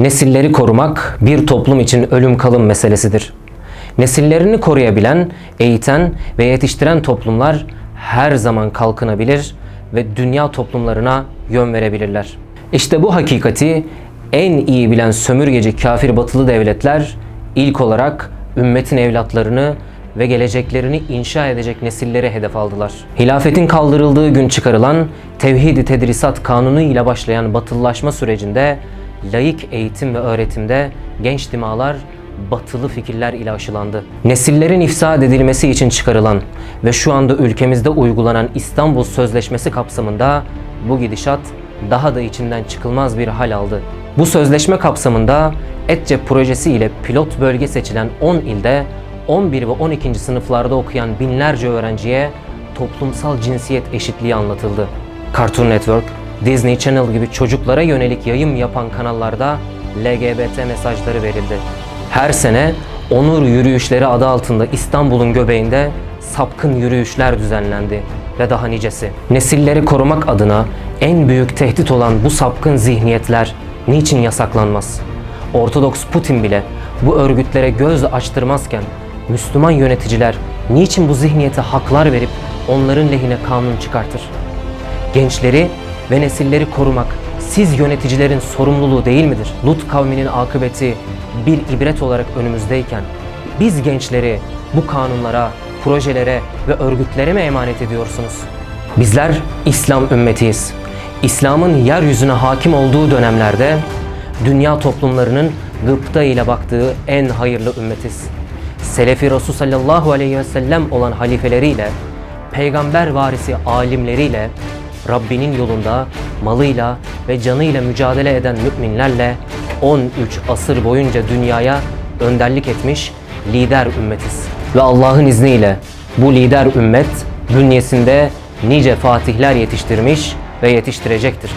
Nesilleri korumak bir toplum için ölüm kalım meselesidir. Nesillerini koruyabilen, eğiten ve yetiştiren toplumlar her zaman kalkınabilir ve dünya toplumlarına yön verebilirler. İşte bu hakikati en iyi bilen sömürgeci kafir batılı devletler ilk olarak ümmetin evlatlarını ve geleceklerini inşa edecek nesilleri hedef aldılar. Hilafetin kaldırıldığı gün çıkarılan Tevhid-i Tedrisat Kanunu ile başlayan batılılaşma sürecinde laik eğitim ve öğretimde genç dimalar batılı fikirler ile aşılandı. Nesillerin ifsad edilmesi için çıkarılan ve şu anda ülkemizde uygulanan İstanbul Sözleşmesi kapsamında bu gidişat daha da içinden çıkılmaz bir hal aldı. Bu sözleşme kapsamında ETCEP projesi ile pilot bölge seçilen 10 ilde 11 ve 12. sınıflarda okuyan binlerce öğrenciye toplumsal cinsiyet eşitliği anlatıldı. Cartoon Network, Disney Channel gibi çocuklara yönelik yayın yapan kanallarda LGBT mesajları verildi. Her sene onur yürüyüşleri adı altında İstanbul'un göbeğinde sapkın yürüyüşler düzenlendi ve daha nicesi. Nesilleri korumak adına en büyük tehdit olan bu sapkın zihniyetler niçin yasaklanmaz? Ortodoks Putin bile bu örgütlere göz açtırmazken Müslüman yöneticiler niçin bu zihniyete haklar verip onların lehine kanun çıkartır? Gençleri ve nesilleri korumak siz yöneticilerin sorumluluğu değil midir? Lut kavminin akıbeti bir ibret olarak önümüzdeyken biz gençleri bu kanunlara, projelere ve örgütlere mi emanet ediyorsunuz? Bizler İslam ümmetiyiz. İslam'ın yeryüzüne hakim olduğu dönemlerde dünya toplumlarının gıpta ile baktığı en hayırlı ümmetiz. Selefi Resul sallallahu aleyhi ve sellem olan halifeleriyle, peygamber varisi alimleriyle, Rabbinin yolunda malıyla ve canıyla mücadele eden müminlerle 13 asır boyunca dünyaya önderlik etmiş lider ümmetiz. Ve Allah'ın izniyle bu lider ümmet bünyesinde nice fatihler yetiştirmiş ve yetiştirecektir.